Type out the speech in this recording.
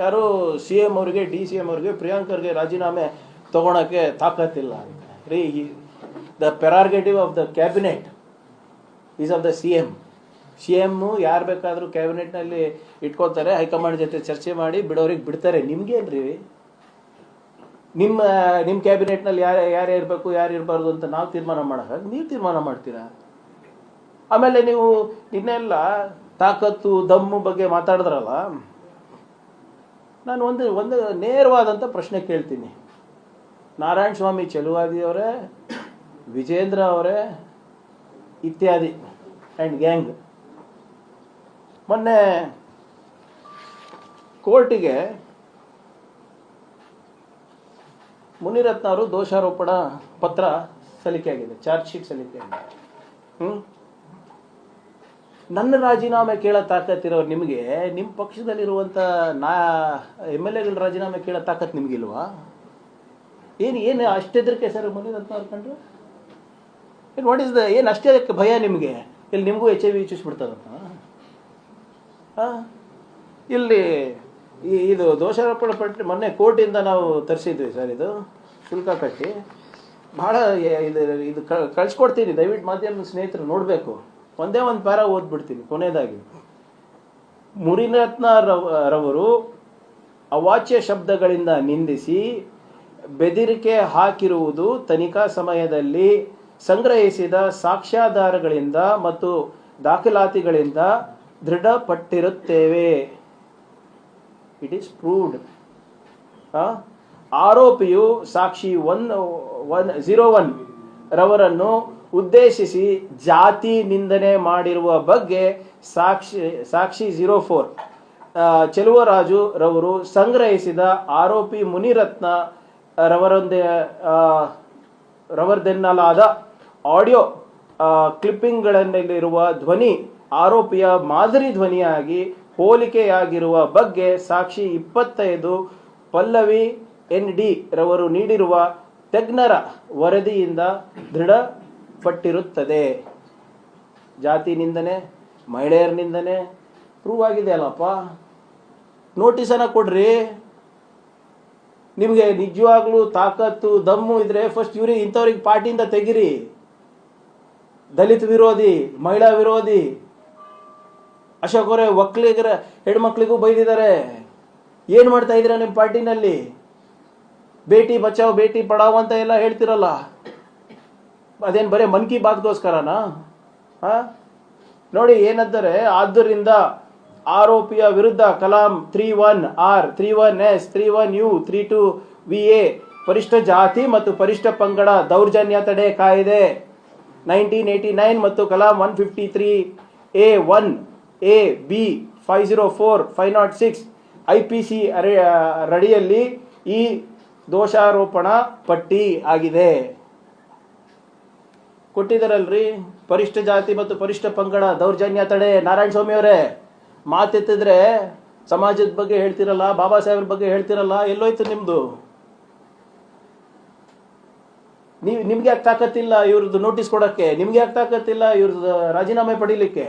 ಯಾರು C M ಅವ್ರಿಗೆ, D C M ಅವ್ರಿಗೆ, ಪ್ರಿಯಾಂಕರ್ಗೆ ರಾಜೀನಾಮೆ ತಗೊಳಕ್ಕೆ ತಾಕತ್ತಿಲ್ಲ ಅಂತ. ರೀ the prerogative of the cabinet is of the C M C M ಯಾರು ಬೇಕಾದರೂ ಕ್ಯಾಬಿನೆಟ್ನಲ್ಲಿ ಇಟ್ಕೊತಾರೆ ಹೈಕಮಾಂಡ್ ಜೊತೆ ಚರ್ಚೆ ಮಾಡಿ ಬಿಡೋರಿಗೆ ಬಿಡ್ತಾರೆ. ನಿಮ್ಗೇನ್ರಿ ನಿಮ್ಮ ನಿಮ್ಮ ಕ್ಯಾಬಿನೆಟ್ನಲ್ಲಿ ಯಾರು ಯಾರು ಇರಬೇಕು, ಯಾರು ಇರಬಾರ್ದು ಅಂತ ನಾವು ತೀರ್ಮಾನ ಮಾಡೋಕೆ ನೀವು ತೀರ್ಮಾನ ಮಾಡ್ತೀರಾ? ಆಮೇಲೆ ನೀವು ಇನ್ನೆಲ್ಲ ತಾಕತ್ತು, ದಮ್ಮು ಬಗ್ಗೆ ಮಾತಾಡಿದ್ರಲ್ಲ ನಾನು ಒಂದು ಒಂದು ನೇರವಾದಂಥ ಪ್ರಶ್ನೆ ಕೇಳ್ತೀನಿ. ನಾರಾಯಣ ಸ್ವಾಮಿ ಚೆಲುವಾದಿಯವರೇ ವಿಜೇಂದ್ರ ಅವರೇ ಇತ್ಯಾದಿ ಆ್ಯಂಡ್ ಗ್ಯಾಂಗ್ ಮೊನ್ನೆ ಕೋರ್ಟಿಗೆ ಮುನಿರತ್ನ ಅವರು ದೋಷಾರೋಪಣ ಪತ್ರ ಸಲ್ಲಿಕೆಯಾಗಿದೆ, ಚಾರ್ಜ್ ಶೀಟ್ ಸಲ್ಲಿಕೆಯಾಗಿದೆ. ಹ್ಞೂ ನನ್ನ ರಾಜೀನಾಮೆ ಕೇಳೋ ತಾಕತ್ತಿರೋರು ನಿಮಗೆ ನಿಮ್ಮ ಪಕ್ಷದಲ್ಲಿರುವಂಥ ನಾ, ಎಂ ಎಲ್ ಎಗಳ ರಾಜೀನಾಮೆ ಕೇಳೋ ತಾಕತ್ ನಿಮಗಿಲ್ವಾ? ಏನು ಏನು ಅಷ್ಟೆದ್ರಿಕೆ ಸರ್ ಮುನಿರತ್ನ ಅಂತ ಅರ್ಕೊಂಡ್ರು ಏನು ವಾಟ್ ಇಸ್ ದ ಏನು ಅಷ್ಟೇ ಭಯ ನಿಮಗೆ? ಇಲ್ಲಿ ನಿಮಗೂ ಎಚ್ ಐ ವಿ ಚುಚ್ಬಿಡ್ತದಂತ ಹಾಂ ಇಲ್ಲಿ ಈ, ಇದು ದೋಷಾರೋಪಣೆ ಪಟ್ಟಿ, ಮೊನ್ನೆ ಕೋರ್ಟಿಂದ ನಾವು ತರಿಸಿದ್ವಿ ಸರ್ ಇದು ಶುಲ್ಕ ಕಟ್ಟಿ ಭಾಳ ಇದು ಇದು ಕಳ್ಸ್ಕೊಡ್ತೀನಿ, ದಯವಿಟ್ಟು ಮಾಧ್ಯಮ ಸ್ನೇಹಿತರು ನೋಡಬೇಕು. ಒಂದೇ ಒಂದು ಪ್ಯಾರ ಓದ್ಬಿಡ್ತೀನಿ ಕೊನೆಯದಾಗಿ ಮುರಿರತ್ನ ರವ- ರವರು ಅವಾಚ್ಯ ಶಬ್ದಗಳಿಂದ ನಿಂದಿಸಿ ಬೆದಿರಿಕೆ ಹಾಕಿರುವುದು ತನಿಖಾ ಸಮಯದಲ್ಲಿ ಸಂಗ್ರಹಿಸಿದ ಸಾಕ್ಷ್ಯಾಧಾರಗಳಿಂದ ಮತ್ತು ದಾಖಲಾತಿಗಳಿಂದ ದೃಢಪಟ್ಟಿರುತ್ತೇವೆ. ಇಟ್ ಈಸ್ ಪ್ರೂವ್ಡ್ ಆರೋಪಿಯು ಸಾಕ್ಷಿ ಒನ್ ಒನ್ ಝೀರೋ ಒನ್ ರವರನ್ನು ಉದ್ದೇಶಿಸಿ ಜಾತಿ ನಿಂದನೆ ಮಾಡಿರುವ ಬಗ್ಗೆ ಸಾಕ್ಷಿ ಸಾಕ್ಷಿ ಜೀರೋ ಫೋರ್ ಚೆಲುವರಾಜು ರವರು ಸಂಗ್ರಹಿಸಿದ ಆರೋಪಿ ಮುನಿರತ್ನ ರವರೊಂದೇ ರವರದೆನ್ನಲಾದ ಆಡಿಯೋ ಕ್ಲಿಪ್ಪಿಂಗ್ಗಳಲ್ಲಿರುವ ಧ್ವನಿ, ಆರೋಪಿಯ ಮಾದರಿ ಧ್ವನಿಯಾಗಿ ಹೋಲಿಕೆಯಾಗಿರುವ ಬಗ್ಗೆ ಸಾಕ್ಷಿ ಇಪ್ಪತ್ತೈದು ಪಲ್ಲವಿ ಎನ್ ಡಿ ರವರು ನೀಡಿರುವ ತಜ್ಞರ ವರದಿಯಿಂದ ದೃಢಪಟ್ಟಿರುತ್ತದೆ ಜಾತಿ ನಿಂದನೆ ಮಹಿಳೆಯರ ನಿಂದನೆ ಪ್ರೂವ್ ಆಗಿದೆ ಅಲ್ಲಪ್ಪ. ನೋಟಿಸನ್ನು ಕೊಡ್ರಿ. ನಿಮಗೆ ನಿಜವಾಗ್ಲೂ ತಾಕತ್ತು, ದಮ್ಮು ಇದ್ರೆ ಫಸ್ಟ್ ಇವ್ರಿಗೆ ಇಂಥವ್ರಿಗೆ ಪಾರ್ಟಿಯಿಂದ ತೆಗಿರಿ. ದಲಿತ ವಿರೋಧಿ, ಮಹಿಳಾ ವಿರೋಧಿ, ಅಶೋಕ್ ಅವರೇ ಒಕ್ಕಲಿಗರ ಹೆಣ್ಮಕ್ಳಿಗೂ ಬೈದಿದ್ದಾರೆ. ಏನು ಮಾಡ್ತಾ ಇದ್ದೀರಾ ನಿಮ್ಮ ಪಾರ್ಟಿನಲ್ಲಿ? ಬೇಟಿ ಬಚಾವ್, ಬೇಟಿ ಪಡಾವ್ ಅಂತ ಎಲ್ಲ ಹೇಳ್ತಿರಲ್ಲ. ಅದೇನು ಬರೀ ಮನ್ ಕಿ ಬಾತ್ಗೋಸ್ಕರನಾ? ಹಾ? ನೋಡಿ, ಏನಂದರೆ ಆದ್ದರಿಂದ ಆರೋಪಿಯ ವಿರುದ್ಧ Kalam three one R three one S three one U three two V A, ಪರಿಷ್ಠ ಜಾತಿ ಮತ್ತು ಪರಿಷ್ಠ ಪಂಗಡ ದೌರ್ಜನ್ಯ ತಡೆ ಕಾಯ್ದೆ ನೈನ್ಟೀನ್ ಏಯ್ಟಿ ನೈನ್ ಮತ್ತು Kalam one fifty three A one, A B five zero four, five nought six, I P C ರಡಿಯಲ್ಲಿ ಈ ದೋಷಾರೋಪಣ ಪಟ್ಟಿ ಆಗಿದೆ. ಕೊಟ್ಟಿದ್ದಾರಲ್ರಿ ಪರಿಷ್ಠ ಜಾತಿ ಮತ್ತು ಪರಿಷ್ಠ ಪಂಗಡ, ದೌರ್ಜನ್ಯ ತಡೆ. ನಾರಾಯಣ ಸ್ವಾಮಿ ಅವರೇ, ಮಾತೆತ್ತಿದ್ರೆ ಸಮಾಜದ ಬಗ್ಗೆ ಹೇಳ್ತಿರಲ್ಲ, ಬಾಬಾ ಸಾಹೇಬ್ರ ಬಗ್ಗೆ ಹೇಳ್ತಿರಲ್ಲ, ಎಲ್ಲೋಯ್ತು ನಿಮ್ದು? ನೀವು ನಿಮ್ಗೆ ಯಾಕೆ ತಾಕತ್ತಿಲ್ಲ ಇವ್ರದ್ದು ನೋಟಿಸ್ ಕೊಡಕ್ಕೆ? ನಿಮ್ಗೆ ಯಾಕೆ ತಾಕತ್ತಿಲ್ಲ ಇವ್ರದ್ದು ರಾಜೀನಾಮೆ ಪಡಿಲಿಕ್ಕೆ?